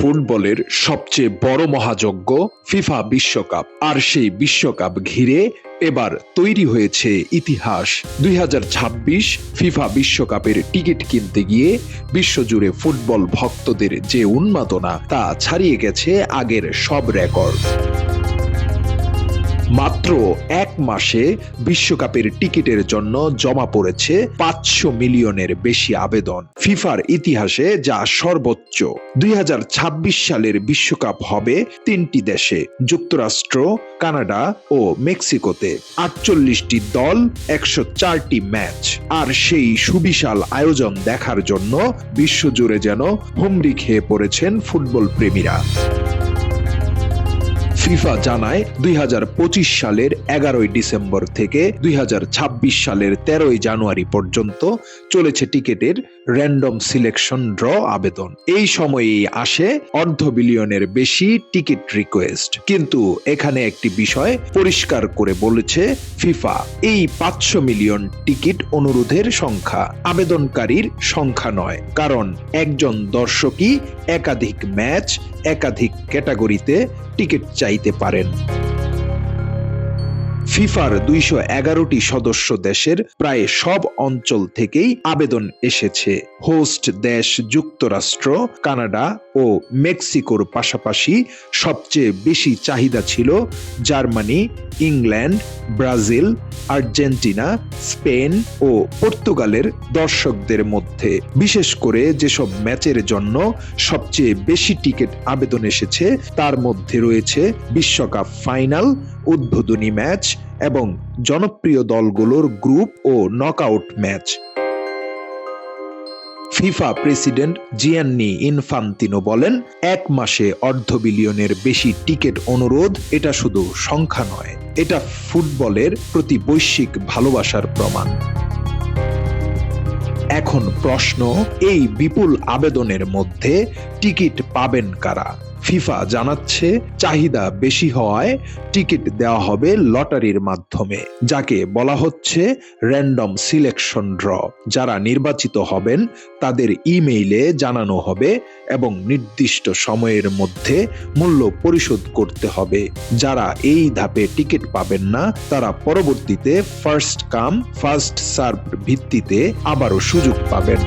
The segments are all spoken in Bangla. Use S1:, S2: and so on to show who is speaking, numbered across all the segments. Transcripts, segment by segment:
S1: ফুটবলের সবচেয়ে বড় মহাযজ্ঞ ফিফা বিশ্বকাপ। আর সেই বিশ্বকাপ ঘিরে এবার তৈরি হয়েছে ইতিহাস। দুই হাজার ছাব্বিশ ফিফা বিশ্বকাপের টিকিট কিনতে গিয়ে বিশ্বজুড়ে ফুটবল ভক্তদের যে উন্মাদনা তা ছাড়িয়ে গেছে আগের সব রেকর্ড। মাত্র এক মাসে বিশ্বকাপের টিকিটের জন্য জমা পড়েছে পাঁচশো মিলিয়নের বেশি আবেদন ফিফার ইতিহাসে যা সর্বোচ্চ। দুই হাজার ছাব্বিশ সালের বিশ্বকাপ হবে তিনটি দেশে, যুক্তরাষ্ট্র, কানাডা ও মেক্সিকোতে। আটচল্লিশটি দল, একশো চারটি ম্যাচ। আর সেই সুবিশাল আয়োজন দেখার জন্য বিশ্বজুড়ে যেন হুমড়ি খেয়ে পড়েছেন ফুটবল প্রেমীরা। ফিফা জানায় দুই হাজার পঁচিশ সালের এগারোই ডিসেম্বর থেকে দুই হাজার ছাব্বিশ সালের তেরোই জানুয়ারি পর্যন্ত চলেছে টিকেটের র্যান্ডম সিলেকশন ড্র আবেদন। এই সময়েই আসে অর্ধ বিলিয়নের বেশি টিকিট রিকোয়েস্ট। কিন্তু এখানে একটি বিষয় পরিষ্কার করে বলেছে ফিফা, এই পাঁচশো মিলিয়ন টিকিট অনুরোধের সংখ্যা। আবেদনকারীর সংখ্যা নয়, কারণ একজন দর্শকই একাধিক ম্যাচ, একাধিক ক্যাটাগরিতে টিকিট চাইতে পারেন। ফিফার দুইশো এগারোটি সদস্য দেশের প্রায় সব অঞ্চল থেকেই আবেদন এসেছে। হোস্ট দেশ যুক্তরাষ্ট্র, কানাডা ও মেক্সিকোর পাশাপাশি সবচেয়ে বেশি চাহিদা ছিল Germany, England, Brazil, Argentina, Spain ও পর্তুগালের দর্শকদের মধ্যে। বিশেষ করে যেসব ম্যাচের জন্য সবচেয়ে বেশি টিকিট আবেদন এসেছে, তার মধ্যে রয়েছে বিশ্বকাপ ফাইনাল, উদ্বোধনী ম্যাচ এবং জনপ্রিয় দলগুলোর গ্রুপ ও knockout match. FIFA president Gianni Infantino বলেন, এক মাসে অর্ধ বিলিয়নের বেশি টিকিট অনুরোধ, এটা শুধু সংখ্যা নয়, এটা ফুটবলের প্রতি বৈশ্বিক ভালোবাসার প্রমাণ। এখন প্রশ্ন, এই বিপুল আবেদনের মধ্যে টিকিট পাবেন কারা? ফিফা জানাচ্ছে চাহিদা বেশি হওয়ায় টিকিট দেওয়া হবে লটারির মাধ্যমে, যাকে বলা হচ্ছে র্যান্ডম সিলেকশন ড্র। যারা নির্বাচিত হবেন, তাদের ইমেইলে জানানো হবে এবং নির্দিষ্ট সময়ের মধ্যে মূল্য পরিশোধ করতে হবে। যারা এই ধাপে টিকিট পাবেন না, তারা পরবর্তীতে ফার্স্ট কাম, ফার্স্ট সার্ভ ভিত্তিতে আবারও সুযোগ পাবেন।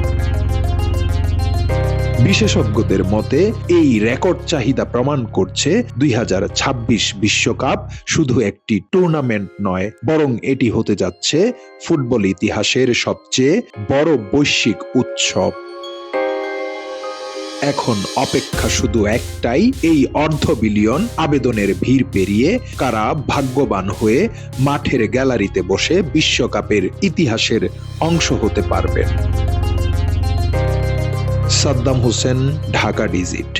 S1: বিশেষজ্ঞদের মতে, এই রেকর্ড চাহিদা প্রমাণ করছে দুই বিশ্বকাপ শুধু একটি টুর্নামেন্ট নয়, বরং এটি হতে যাচ্ছে ফুটবল ইতিহাসের সবচেয়ে বড় বৈশ্বিক উৎসব। এখন অপেক্ষা শুধু একটাই, এই অর্ধ বিলিয়ন আবেদনের ভিড় পেরিয়ে কারা ভাগ্যবান হয়ে মাঠের গ্যালারিতে বসে বিশ্বকাপের ইতিহাসের অংশ হতে পারবেন সাদ্দাম হোসেন ঢাকা ডিজিট।